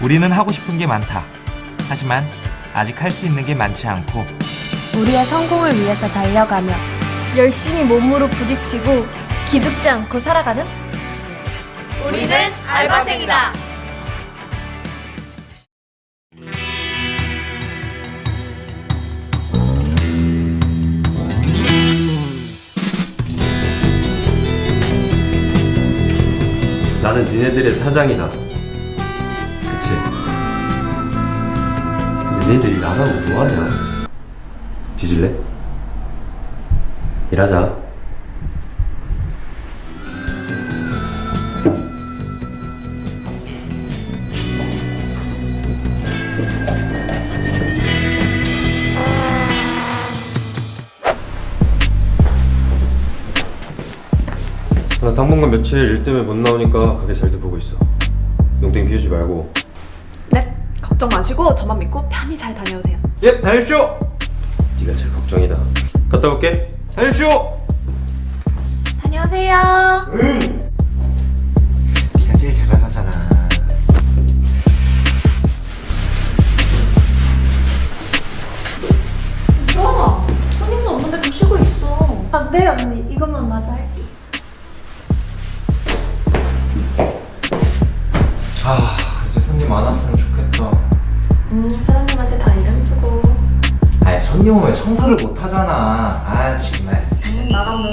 우리는 하고 싶은 게 많다. 하지만 아직 할 수 있는 게 많지 않고 우리의 성공을 위해서 달려가며 열심히 몸으로 부딪히고 기죽지 않고 살아가는 우리는 알바생이다. 나는 니네들의 사장이다. 니네들이 나가고 뭐하냐? 뒤질래? 일하자. 나 당분간 며칠 일 때문에 못 나오니까 가게 잘도 보고 있어. 농땡이 피우지 말고. 네, 걱정 마시고 저만 믿고 편히 잘 다녀오세요. 예, 다녀오십시오. 네가 제일 걱정이다. 갔다 올게. 다녀오십시오. 다녀오세요. 네가 제일 잘 나가잖아. 수아나, 손님도 없는데 좀 쉬고 있어. 아, 네 언니 이것만 마저 할게 아 청소를 못 하잖아. 아 정말. 음, 나가면.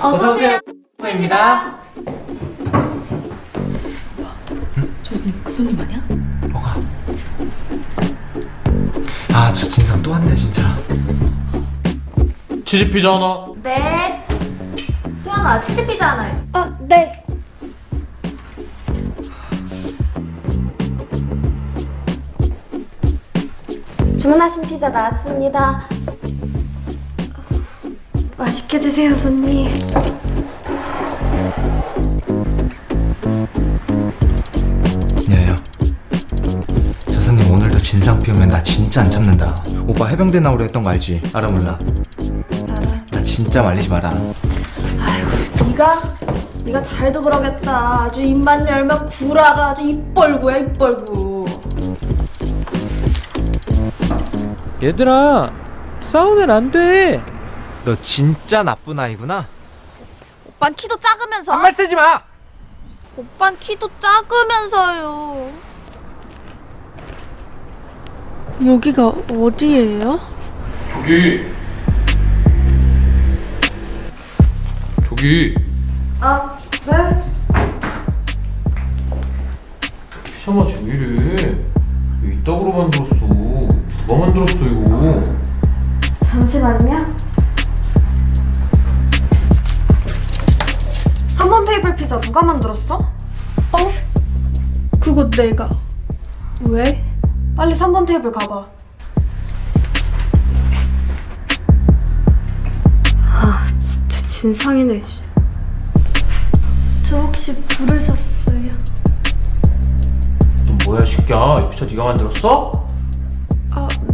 어서 오세요. 입니다. 저 손님 그 손님 아니야? 뭐가? 아 저 진상 또 왔네 진짜. 치즈 피자 하나. 네. 수아나 치즈 피자 하나 해줘. 아 네 주문하신 피자 나왔습니다 맛있게 드세요 손님 야야. 저 손님 오늘도 진상 피우면 나 진짜 안 참는다. 오빠 해병대 나오려 했던 거 알지? 알아 몰라? 알아. 나 진짜 말리지 마라. 네가 네가 잘도 그러겠다. 아주 입만 열면 구라가 아주 입벌구야 입벌구. 얘들아, 싸우면 안 돼. 너 진짜 나쁜 아이구나. 오빤 키도 작으면서. 한말 쓰지 마. 오빤 키도 작으면서요. 여기가 어디예요? 저기. 저기. 아 네? 피자 맛이 왜 이래? 왜 이따구로 만들었어? 누가 만들었어 이거? 잠시만요 3번 테이블 피자 누가 만들었어? 어? 그거 내가 왜? 빨리 3번 테이블 가봐 아 진짜 진상이네 씨. 저 혹시 부르셨어요? 너 뭐야, 이 새끼야? 이 피자 네가 만들었어?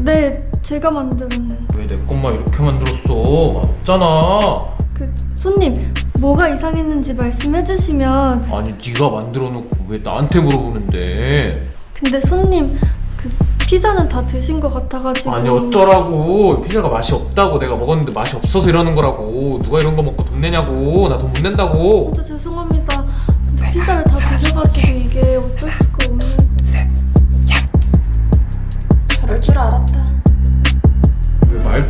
아네 제가 만든 왜내 것만 이렇게 만들었어? 맛없잖아. 그 손님 뭐가 이상했는지 말씀해 주시면 아니 네가 만들어 놓고 왜 나한테 물어보는데? 근데 손님 그 피자는 다 드신 것 같아 가지고 아니 어쩌라고 피자가 맛이 없다고 내가 먹었는데 맛이 없어서 이러는 거라고 누가 이런 거 먹고 돈 내냐고 나 돈 못 낸다고 진짜 죄송합니다 피자를 다 드셔 가지고 이게 어쩔 수가 없는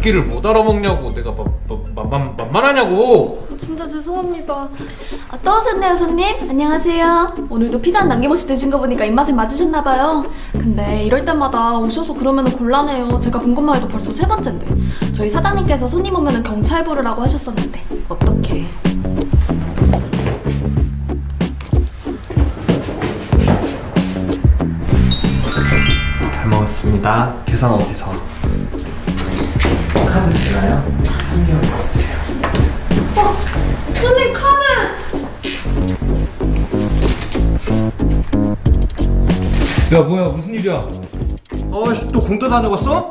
왜 말귀를 못 알아먹냐고 내가 마, 마, 만, 만만하냐고 진짜 죄송합니다 아, 또 오셨네요, 손님. 안녕하세요. 오늘도 피자 한 남김없이 드신 거 보니까 입맛에 맞으셨나봐요. 근데 이럴 때마다 오셔서 그러면 곤란해요. 제가 본 것만 해도 벌써 세 번째인데. 저희 사장님께서 손님 오면 경찰 부르라고 하셨었는데. 어떡해. 잘 먹었습니다. 계산 어디서? 카드 되나요? 한 개만 넣어주세요. 손님 카드 야 뭐야 무슨 일이야? 아씨 또 공도 다녀갔어?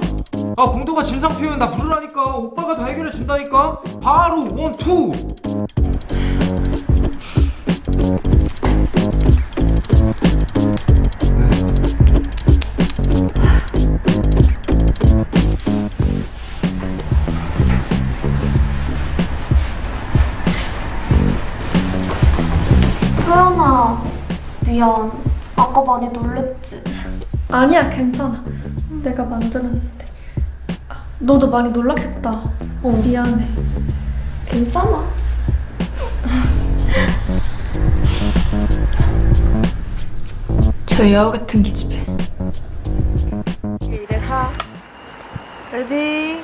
아 공도가 진상 피우면 나 부르라니까 오빠가 다 해결해 준다니까 바로 원투 미안. 아까 많이 놀랬지? 아니야 괜찮아 내가 만들었는데 아, 너도 많이 놀랐겠다 어 미안해 괜찮아. 저 여우 같은 기집애. 레디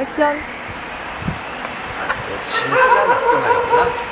액션 진짜 나쁜